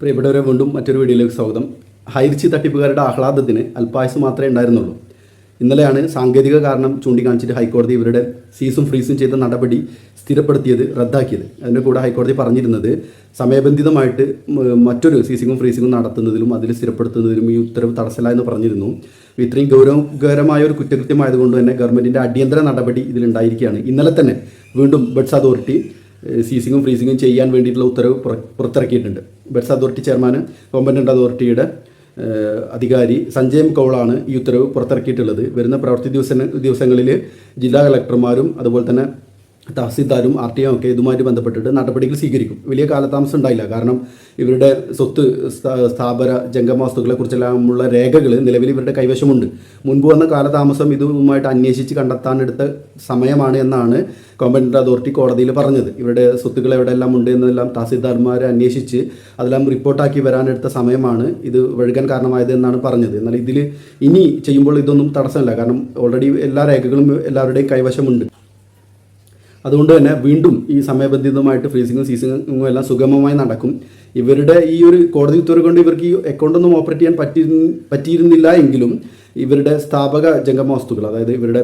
പ്രിയപ്പെട്ടവരെ വീണ്ടും മറ്റൊരു വീഡിയോയിലേക്ക് സ്വാഗതം. ഹൈർച്ചി തട്ടിപ്പുകാരുടെ ആഹ്ലാദത്തിന് അല്പായുസ് മാത്രമേ ഉണ്ടായിരുന്നുള്ളൂ. ഇന്നലെയാണ് സാങ്കേതിക കാരണം ചൂണ്ടിക്കാണിച്ചിട്ട് ഹൈക്കോടതി ഇവരുടെ സീസും ഫ്രീസും ചെയ്ത നടപടി സ്ഥിരപ്പെടുത്തിയത് റദ്ദാക്കിയത്. അതിന്റെ കൂടെ ഹൈക്കോടതി പറഞ്ഞിരുന്നത് സമയബന്ധിതമായിട്ട് മറ്റൊരു സീസിങ്ങും ഫ്രീസിങ്ങും നടത്തുന്നതിലും അതിൽ സ്ഥിരപ്പെടുത്തുന്നതിലും ഈ ഉത്തരവ് തടസ്സമില്ല എന്ന് പറഞ്ഞിരുന്നു. ഇത്രയും ഗൗരവകരമായ ഒരു കുറ്റകൃത്യമായതുകൊണ്ട് തന്നെ ഗവൺമെന്റിന്റെ അടിയന്തര നടപടി ഇതിലുണ്ടായിരിക്കുകയാണ്. ഇന്നലെ തന്നെ വീണ്ടും ബഡ്സ് അതോറിറ്റി സീസിങ്ങും ഫ്രീസിങ്ങും ചെയ്യാൻ വേണ്ടിയിട്ടുള്ള ഉത്തരവ് പുറത്തിറക്കിയിട്ടുണ്ട്. ബഡ്സ് അതോറിറ്റി ചെയർമാൻ കോമ്പനന്റ് അതോറിറ്റിയുടെ അധികാരി സഞ്ജയം കൗളാണ് ഈ ഉത്തരവ് പുറത്തിറക്കിയിട്ടുള്ളത്. വരുന്ന പ്രവൃത്തി ദിവസ ദിവസങ്ങളിൽ ജില്ലാ കളക്ടർമാരും അതുപോലെ തന്നെ തഹസീൽദാരും ആർ ടി ഒക്കെ ഇതുമായിട്ട് ബന്ധപ്പെട്ടിട്ട് നടപടികൾ സ്വീകരിക്കും. വലിയ കാലതാമസം ഉണ്ടായില്ല. കാരണം ഇവരുടെ സ്വത്ത് സ്ഥാ- സ്ഥാപന ജംഗമവസ്തുക്കളെ കുറിച്ചെല്ലാമുള്ള രേഖകൾ നിലവിൽ ഇവരുടെ കൈവശമുണ്ട്. മുൻപ് വന്ന കാലതാമസം ഇതുമായിട്ട് അന്വേഷിച്ച് കണ്ടെത്താനെടുത്ത സമയമാണ് എന്നാണ് കോമ്പറ്റന്റ് അതോറിറ്റി കോടതിയിൽ പറഞ്ഞത്. ഇവരുടെ സ്വത്തുക്കൾ എവിടെയെല്ലാം ഉണ്ട് എന്നെല്ലാം തഹസീൽദാർമാരെ അന്വേഷിച്ച് അതെല്ലാം റിപ്പോർട്ടാക്കി വരാനെടുത്ത സമയമാണ് ഇത് വഴുകാൻ കാരണമായത് എന്നാണ് പറഞ്ഞത്. എന്നാൽ ഇതിൽ ഇനി ചെയ്യുമ്പോൾ ഇതൊന്നും തടസ്സമല്ല. കാരണം ഓൾറെഡി എല്ലാ രേഖകളും എല്ലാവരുടെയും കൈവശമുണ്ട്. അതുകൊണ്ട് തന്നെ വീണ്ടും ഈ സമയബന്ധിതമായിട്ട് ഫ്രീസിങ്ങും സീസിങ്ങും എല്ലാം സുഗമമായി നടക്കും. ഇവരുടെ ഈ ഒരു കോടതി ഉത്തരവ് കൊണ്ട് ഇവർക്ക് ഈ അക്കൗണ്ടൊന്നും ഓപ്പറേറ്റ് ചെയ്യാൻ പറ്റി പറ്റിയിരുന്നില്ല എങ്കിലും ഇവരുടെ സ്ഥാപക ജംഗമ വസ്തുക്കൾ അതായത് ഇവരുടെ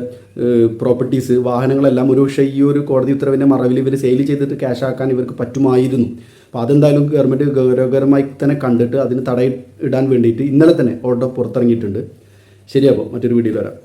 പ്രോപ്പർട്ടീസ് വാഹനങ്ങളെല്ലാം ഒരുപക്ഷെ ഈ ഒരു കോടതി ഉത്തരവിന്റെ മറവിൽ ഇവർ സെയിൽ ചെയ്തിട്ട് ക്യാഷ് ആക്കാൻ ഇവർക്ക് പറ്റുമായിരുന്നു. അപ്പോൾ അതെന്തായാലും ഗവൺമെന്റ് ഗൗരവകരമായി തന്നെ കണ്ടിട്ട് അതിന് തടയിടാൻ വേണ്ടിയിട്ട് ഇന്നലെ തന്നെ ഓർഡർ പുറത്തിറങ്ങിയിട്ടുണ്ട്. ശരിയാപ്പോൾ മറ്റൊരു വീഡിയോയിൽ വരാം.